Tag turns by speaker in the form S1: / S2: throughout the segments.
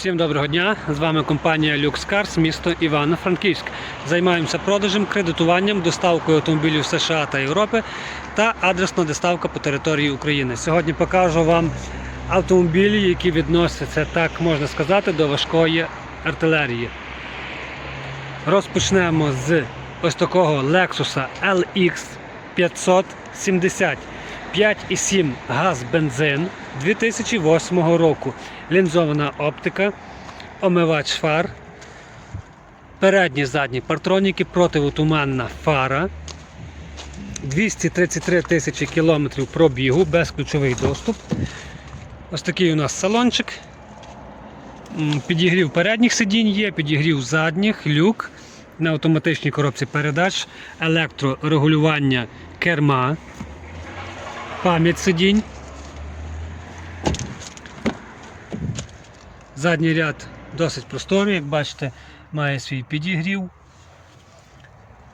S1: Всім доброго дня! З вами компанія LuxCars, місто Івано-Франківськ. Займаємося продажем, кредитуванням, доставкою автомобілів США та Європи та адресна доставка по території України. Сьогодні покажу вам автомобілі, які відносяться, так можна сказати, до важкої артилерії. Розпочнемо з ось такого Lexus LX 570 5,7 газ бензин 2008 року. Лінзована оптика, омивач фар, передні задні партроніки, противотуманна фара. 233 тисячі кілометрів пробігу, безключовий доступ. Ось такий у нас салончик. Підігрів передніх сидінь є, підігрів задніх, люк на автоматичній коробці передач, електрорегулювання керма, пам'ять сидінь. Задній ряд досить просторий, як бачите, має свій підігрів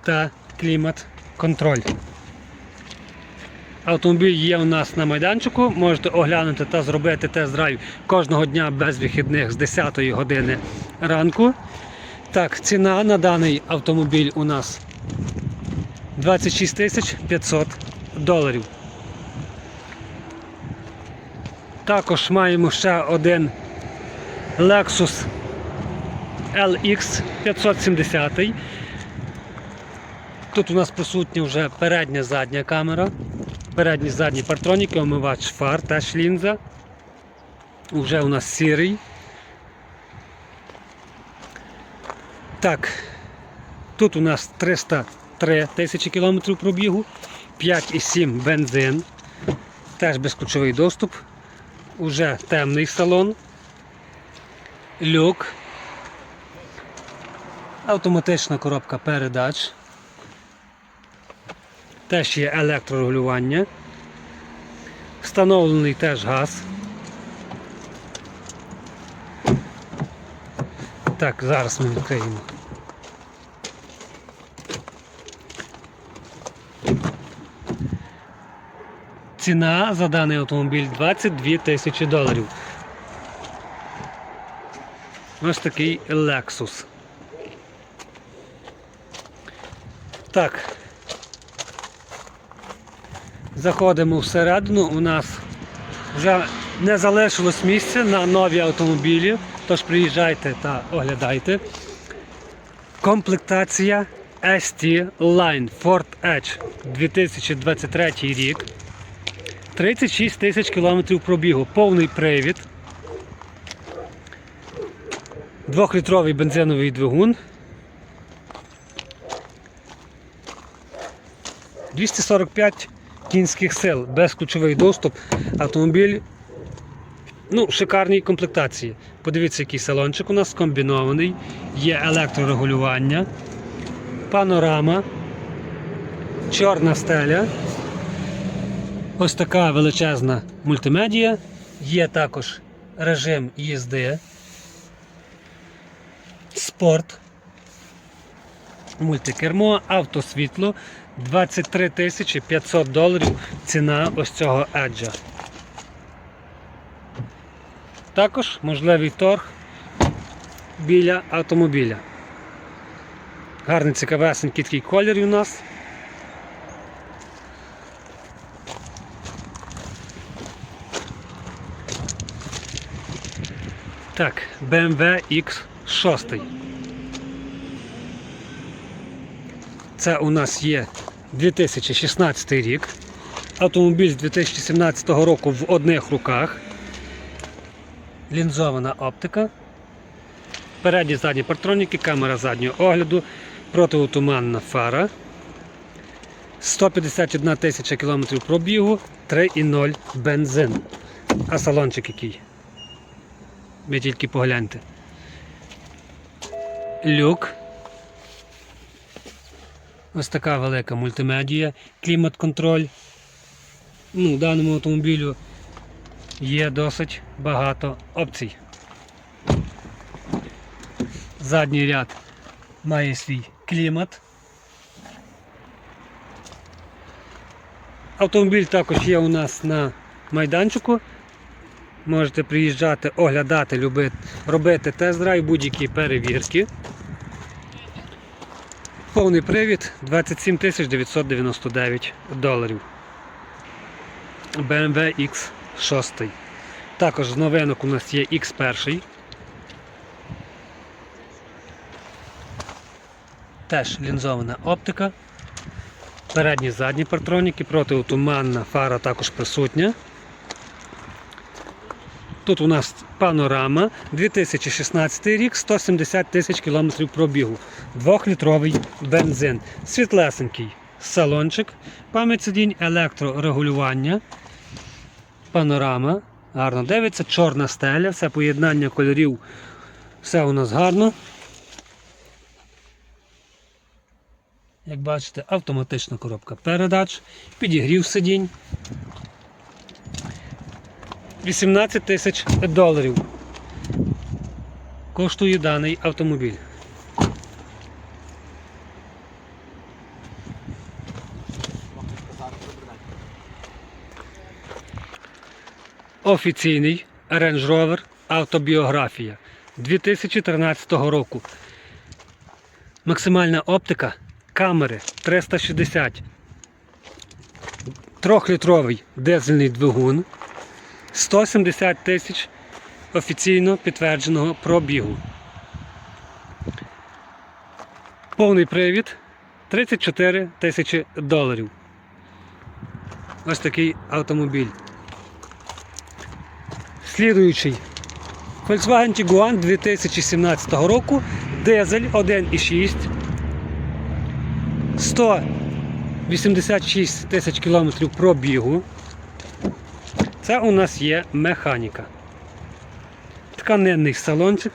S1: та клімат-контроль. Автомобіль є у нас на майданчику, можете оглянути та зробити тест-драйв кожного дня без вихідних з 10 години ранку. Так, ціна на даний автомобіль у нас 26 тисяч 500 доларів. Також маємо ще один Lexus LX 570. Тут у нас присутня вже передня задня камера, передні задні партроніки, омивач фар, теж лінза. Уже у нас сірий. Так, тут у нас 303 тисячі кілометрів пробігу, 5,7 бензин, теж безключовий доступ, уже темний салон, люк, автоматична коробка передач, теж є електрорегулювання, встановлений теж газ. Так, зараз ми відкриємо. Ціна за даний автомобіль 22 тисячі доларів. Ось такий Lexus. Так. Заходимо всередину. У нас вже не залишилось місця на нові автомобілі, тож приїжджайте та оглядайте. Комплектація ST Line Ford Edge 2023 рік. 36 тисяч кілометрів пробігу, повний привід. Двохлітровий бензиновий двигун. 245 кінських сил, безключовий доступ. Автомобіль ну, шикарній комплектації. Подивіться, який салончик у нас комбінований, є електрорегулювання, панорама, чорна стеля. Ось така величезна мультимедія. Є також режим їзди, спорт, мультикермо, автосвітло. 23 тисячі 500 доларів ціна ось цього еджа. Також можливий торг біля автомобіля. Гарний цікавесенький такий колір у нас. Так, BMW X6. Це у нас є 2016 рік. Автомобіль з 2017 року в одних руках. Лінзована оптика. Передні задні партроніки, камера заднього огляду, противотуманна фара. 151 тисяча кілометрів пробігу, 3,0 бензин. А салончик який? Ви тільки погляньте. Люк. Ось така велика мультимедія, клімат-контроль. Ну, даному автомобілю є досить багато опцій. Задній ряд має свій клімат. Автомобіль також є у нас на майданчику. Можете приїжджати, оглядати, любити, робити тест-драйв, будь-які перевірки. Повний привід 27 999 доларів. BMW X6. Також з новинок у нас є X1. Теж лінзована оптика. Передні задні партроніки, протиотуманна фара також присутня. Тут у нас панорама 2016 рік, 170 тисяч кілометрів пробігу. Двохлітровий бензин. Світлесенький салончик, пам'ять сидінь, електрорегулювання, панорама. Гарно дивиться, чорна стеля, все поєднання кольорів, все у нас гарно. Як бачите, автоматична коробка передач, підігрів сидінь. 18 тисяч доларів коштує даний автомобіль. Офіційний Range Rover автобіографія 2013 року. Максимальна оптика камери 360. Трьохлітровий дизельний двигун. 170 тисяч офіційно підтвердженого пробігу. Повний привід 34 тисячі доларів. Ось такий автомобіль. Слідуючий Volkswagen Tiguan 2017 року. Дизель 1,6. 186 тисяч кілометрів пробігу. Це у нас є механіка. Тканинний салончик.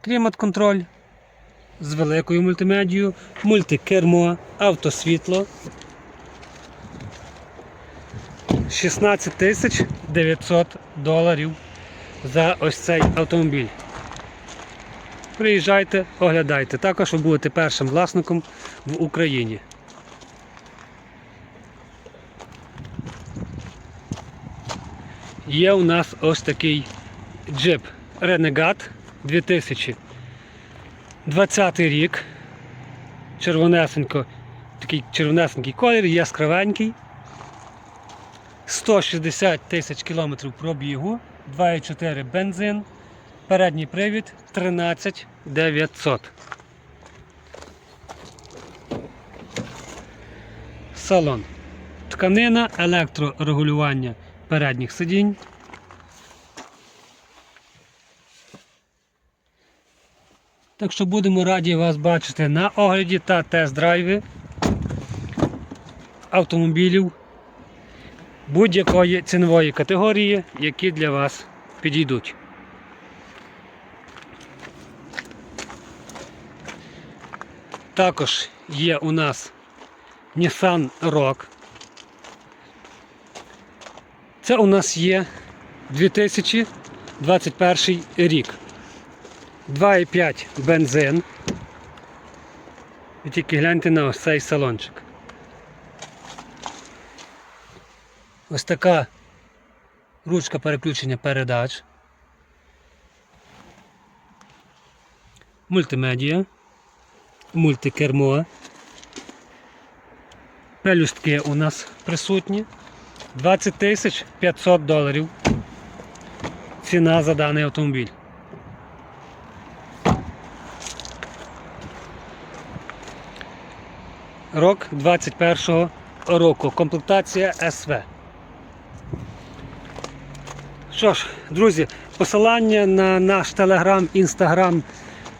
S1: Клімат-контроль з великою мультимедією, мультикермо, автосвітло. 16 тисяч 900 доларів за ось цей автомобіль. Приїжджайте, оглядайте. Також ви будете першим власником в Україні. Є у нас ось такий джип Renegade 2020 рік. Червонесенько, такий червонесенький колір, яскравенький. 160 тисяч кілометрів пробігу, 2,4 бензин, передній привід 13 900. Салон. Тканина, електрорегулювання передніх сидінь. Так що будемо раді вас бачити на огляді та тест-драйві автомобілів будь-якої цінової категорії, які для вас підійдуть. Також є у нас Nissan Rock. Це у нас є 2021 рік. 2,5 бензин. І тільки гляньте на ось цей салончик. Ось така ручка переключення передач. Мультимедіа, мультикермо. Пелюстки у нас присутні. 20 тисяч 500 доларів. Ціна за даний автомобіль. Рок 21-го року. Комплектація СВ. Що ж, друзі, посилання на наш телеграм, інстаграм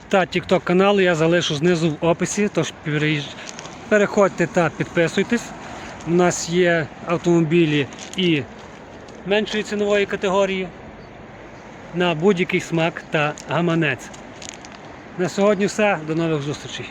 S1: та тікток канал я залишу знизу в описі. Тож переходьте та підписуйтесь. У нас є автомобілі і меншої цінової категорії на будь-який смак та гаманець. На сьогодні все. До нових зустрічей.